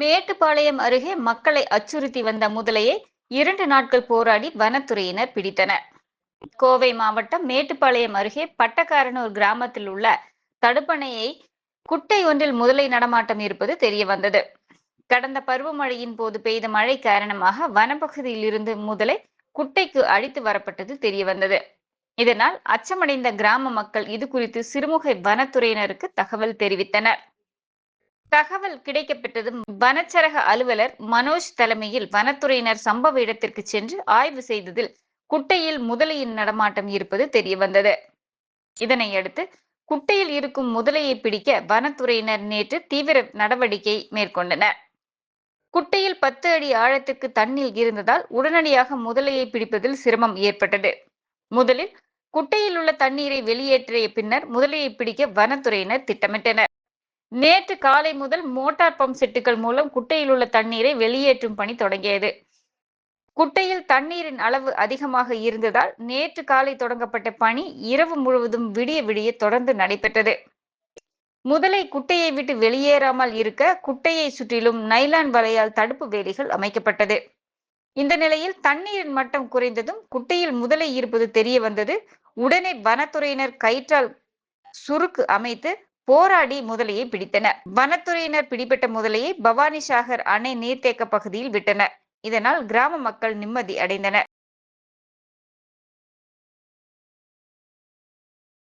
மேட்டுப்பாளையம் அருகே மக்களை அச்சுறுத்தி வந்த முதலையை இரண்டு நாட்கள் போராடி வனத்துறையினர் பிடித்தனர். கோவை மாவட்டம் மேட்டுப்பாளையம் அருகே பட்டக்காரனூர் கிராமத்தில் உள்ள தடுப்பணையை குட்டை ஒன்றில் முதலை நடமாட்டம் இருப்பது தெரிய வந்தது கடந்த பருவமழையின் போது பெய்த மழை காரணமாக வனப்பகுதியில் இருந்து முதலை குட்டைக்கு அழித்து வரப்பட்டது தெரிய வந்தது இதனால் அச்சமடைந்த கிராம மக்கள் இது குறித்து சிறுமுகை வனத்துறையினருக்கு தகவல் தெரிவித்தனர். தகவல் கிடைக்கப்பெற்றதும் வனச்சரக அலுவலர் மனோஜ் தலைமையில் வனத்துறையினர் சம்பவ இடத்திற்கு சென்று ஆய்வு செய்ததில் குட்டையில் முதலையின் நடமாட்டம் இருப்பது தெரிய வந்தது இதனையடுத்து குட்டையில் இருக்கும் முதலையை பிடிக்க வனத்துறையினர் நேற்று தீவிர நடவடிக்கை மேற்கொண்டனர். குட்டையில் பத்து அடி ஆழத்துக்கு தண்ணீர் இருந்ததால் உடனடியாக முதலையை பிடிப்பதில் சிரமம் ஏற்பட்டது. முதலில் குட்டையில் உள்ள தண்ணீரை வெளியேற்றிய பின்னர் முதலையை பிடிக்க வனத்துறையினர் திட்டமிட்டனர். நேற்று காலை முதல் மோட்டார் பம்ப் செட்டுகள் மூலம் குட்டையில் உள்ள தண்ணீரை வெளியேற்றும் பணி தொடங்கியது. குட்டையில் தண்ணீரின் அளவு அதிகமாக இருந்ததால் நேற்று காலை தொடங்கப்பட்ட பணி இரவு முழுவதும் விடிய விடிய தொடர்ந்து நடைபெற்றது. முதலை குட்டையை விட்டு வெளியேறாமல் இருக்க குட்டையை சுற்றிலும் நைலான் வலையால் தடுப்பு வேலிகள் அமைக்கப்பட்டது. இந்த நிலையில் தண்ணீரின் மட்டம் குறைந்ததும் குட்டையில் முதலை இருப்பது தெரிய வந்தது. உடனே வனத்துறையினர் கயிற்றால் சுருக்கு அமைத்து போராடி முதலையை பிடித்தனர். வனத்துறையினர் பிடிபட்ட முதலையை பவானி சாகர் அணை நீர்த்தேக்க பகுதியில் விட்டனர். இதனால் கிராம மக்கள் நிம்மதி அடைந்தனர்.